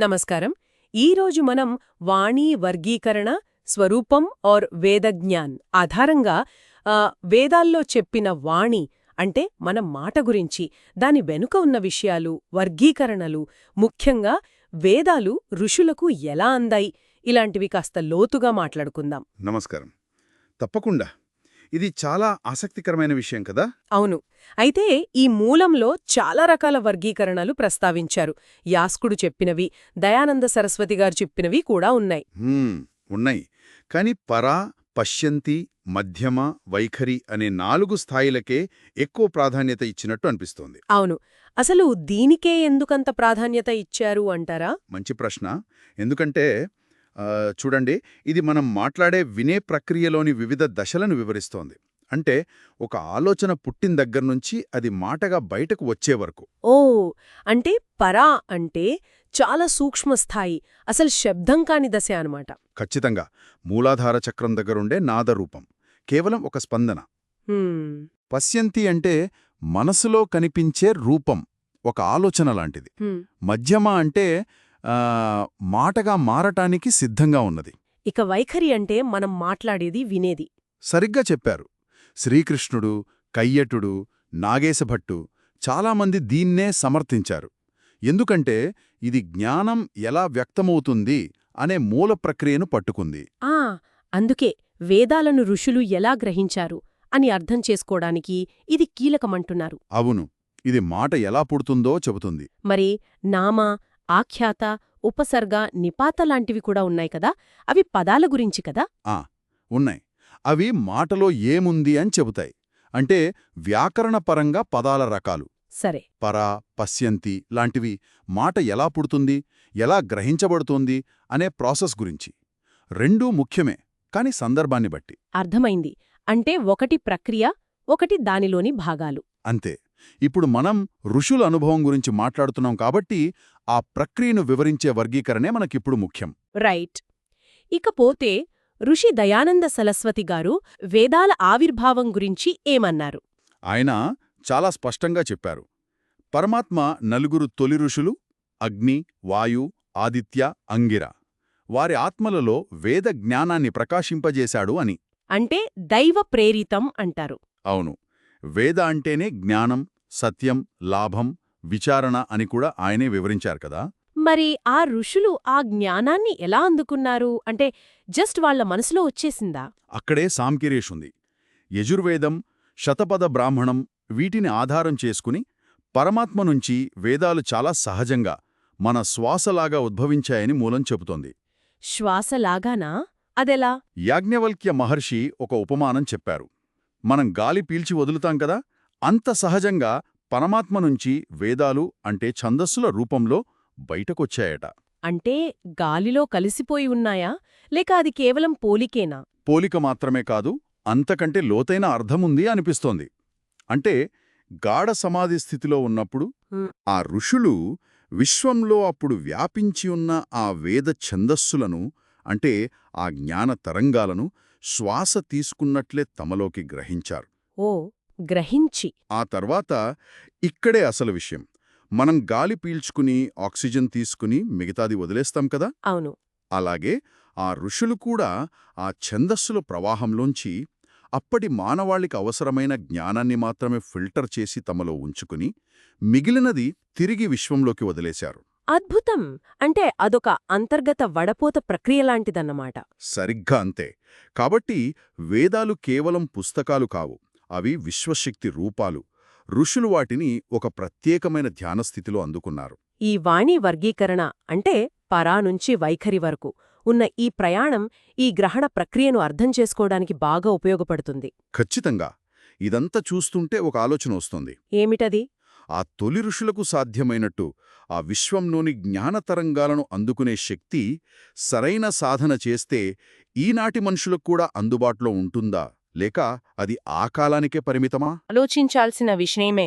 నమస్కారం. ఈరోజు మనం వాణి వర్గీకరణ స్వరూపం ఆర్ వేదజ్ఞాన్ ఆధారంగా ఆ, వేదాల్లో చెప్పిన వాణి అంటే మన మాట గురించి దాని వెనుక ఉన్న విషయాలు వర్గీకరణలు ముఖ్యంగా వేదాలు ఋషులకు ఎలా అందాయి? ఇలాంటివి కాస్త లోతుగా మాట్లాడుకుందాం. నమస్కారం. తప్పకుండా. ఇది చాలా ఆసక్తికరమైన విషయం కదా? అవును. అయితే ఈ మూలంలో చాలా రకాల వర్గీకరణలు ప్రస్తావించారు. యాస్కుడు చెప్పినవి దయానంద సరస్వతి గారు చెప్పినవి కూడా ఉన్నాయి. ఉన్నాయి. కానీ పరా పశ్యంతి మధ్యమ వైఖరి అనే నాలుగు స్థాయిలకే ఎక్కువ ప్రాధాన్యత ఇచ్చినట్టు అనిపిస్తోంది. అవును. అసలు దీనికే ఎందుకంత ప్రాధాన్యత ఇచ్చారు అంటారా? మంచి ప్రశ్న. ఎందుకంటే చూడండి ఇది మనం మాట్లాడే వినే ప్రక్రియలోని వివిధ దశలను వివరిస్తోంది. అంటే ఒక ఆలోచన పుట్టిన దగ్గర నుంచి అది మాటగా బయటకు వచ్చే వరకు. ఓ అంటే పరా అంటే చాలా సూక్ష్మ స్థాయి అసలు శబ్దం కాని దశ అనమాట ఖచ్చితంగా. మూలాధార చక్రం దగ్గరుండే నాదరూపం. కేవలం ఒక స్పందన. పశ్యంతి అంటే మనసులో కనిపించే రూపం ఒక ఆలోచన లాంటిది. మధ్యమ అంటే మాటగా మారటానికి సిద్ధంగా ఉన్నది. ఇక వైఖరి అంటే మనం మాట్లాడేది వినేది. సరిగ్గా చెప్పారు. శ్రీకృష్ణుడు కయ్యటుడు నాగేశభట్టు చాలామంది దీన్నే సమర్థించారు. ఎందుకంటే ఇది జ్ఞానం ఎలా వ్యక్తమవుతుంది అనే మూల ప్రక్రియను పట్టుకుంది. ఆ అందుకే వేదాలను ఋషులు ఎలా గ్రహించారు అని అర్థం చేసుకోవడానికి ఇది కీలకమంటున్నారు. అవును ఇది మాట ఎలా పుడుతుందో చెబుతుంది. మరి నామ ఆఖ్యాత ఉపసర్గ నిపాత లాంటివి కూడా ఉన్నాయి కదా? అవి పదాల గురించి కదా? ఉన్నాయి. అవి మాటలో ఏముంది అని చెబుతాయి. అంటే వ్యాకరణపరంగా పదాల రకాలు. సరే. పరా పశ్యంతి లాంటివి మాట ఎలా పుడుతుంది ఎలా గ్రహించబడుతోంది అనే ప్రాసెస్ గురించి. రెండూ ముఖ్యమే కాని సందర్భాన్ని బట్టి. అర్థమైంది. అంటే ఒకటి ప్రక్రియ ఒకటి దానిలోని భాగాలు. అంతే. ఇప్పుడు మనం ఋషుల అనుభవం గురించి మాట్లాడుతున్నాం కాబట్టి ఆ ప్రక్రియను వివరించే వర్గీకరణే మనకిప్పుడు ముఖ్యం. రైట్. ఇకపోతే ఋషి దయానంద సరస్వతి గారు వేదాల ఆవిర్భావం గురించి ఏమన్నారు? ఆయన చాలా స్పష్టంగా చెప్పారు. పరమాత్మ నలుగురు తొలి ఋషులు అగ్ని వాయు ఆదిత్య అంగిర. వారి ఆత్మలలో వేద జ్ఞానాన్ని ప్రకాశింపజేశాడు అని. అంటే దైవ ప్రేరితం అంటారు. అవును. వేద అంటేనే జ్ఞానం సత్యం లాభం విచారణ అని కూడా ఆయనే వివరించారు కదా? మరి ఆ ఋషులు ఆ జ్ఞానాన్ని ఎలా అందుకున్నారు? అంటే జస్ట్ వాళ్ళ మనసులో వచ్చేసిందా? అక్కడే సాంకిరేషుంది. యజుర్వేదం శతపథ బ్రాహ్మణం వీటిని ఆధారం చేసుకుని పరమాత్మ నుంచి వేదాలు చాలా సహజంగా మన శ్వాసలాగా ఉద్భవించాయని మూలం చెబుతోంది. శ్వాసలాగానా? అదెలా? యాజ్ఞవల్క్య మహర్షి ఒక ఉపమానం చెప్పారు. మనం గాలి పీల్చి వదులుతాం కదా? అంత సహజంగా పరమాత్మ నుంచి వేదాలు అంటే ఛందస్సుల రూపంలో బయటకొచ్చాయట. అంటే గాలిలో కలిసిపోయి ఉన్నాయా? లేక అది కేవలం పోలికేనా? పోలిక మాత్రమే కాదు అంతకంటే లోతైన అర్థముంది అనిపిస్తోంది. అంటే గాఢ సమాధి స్థితిలో ఉన్నప్పుడు. ఆ ఋషులు విశ్వంలో అప్పుడు వ్యాపించి ఉన్న ఆ వేద ఛందస్సులను అంటే ఆ జ్ఞాన తరంగాలను శ్వాస తీసుకున్నట్లే తమలోకి గ్రహించారు. ఓ గ్రహించి. ఆ తర్వాత ఇక్కడే అసలు విషయం. మనం గాలి పీల్చుకుని ఆక్సిజన్ తీసుకుని మిగతాది వదిలేస్తాం కదా? అవును. అలాగే ఆ ఋషులు కూడా ఆ ఛందస్సుల ప్రవాహంలోంచి అప్పటి మానవాళికి అవసరమైన జ్ఞానాన్ని మాత్రమే ఫిల్టర్ చేసి తమలో ఉంచుకుని మిగిలినది తిరిగి విశ్వంలోకి వదిలేశారు. అద్భుతం! అంటే అదొక అంతర్గత వడపోత ప్రక్రియలాంటిదన్నమాట సరిగ్గా అంతే. కాబట్టి వేదాలు కేవలం పుస్తకాలు కావు. అవి విశ్వశక్తి రూపాలు. ఋషులు వాటిని ఒక ప్రత్యేకమైన ధ్యానస్థితిలో అందుకున్నారు. ఈ వాణి వర్గీకరణ అంటే పరా నుంచి వైఖరి వరకు ఉన్న ఈ ప్రయాణం ఈ గ్రహణ ప్రక్రియను అర్థం చేసుకోవడానికి బాగా ఉపయోగపడుతుంది. ఖచ్చితంగా. ఇదంతా చూస్తుంటే ఒక ఆలోచన వస్తుంది. ఏమిటది? ఆ తొలి ఋషులకు సాధ్యమైనట్టు ఆ విశ్వంలోని జ్ఞానతరంగాలను అందుకునే శక్తి సరైన సాధన చేస్తే ఈనాటి మనుషులకు కూడా అందుబాటులో ఉంటుందా? లేక అది ఆ కాలానికే పరిమితమా? ఆలోచించాల్సిన విషయమే.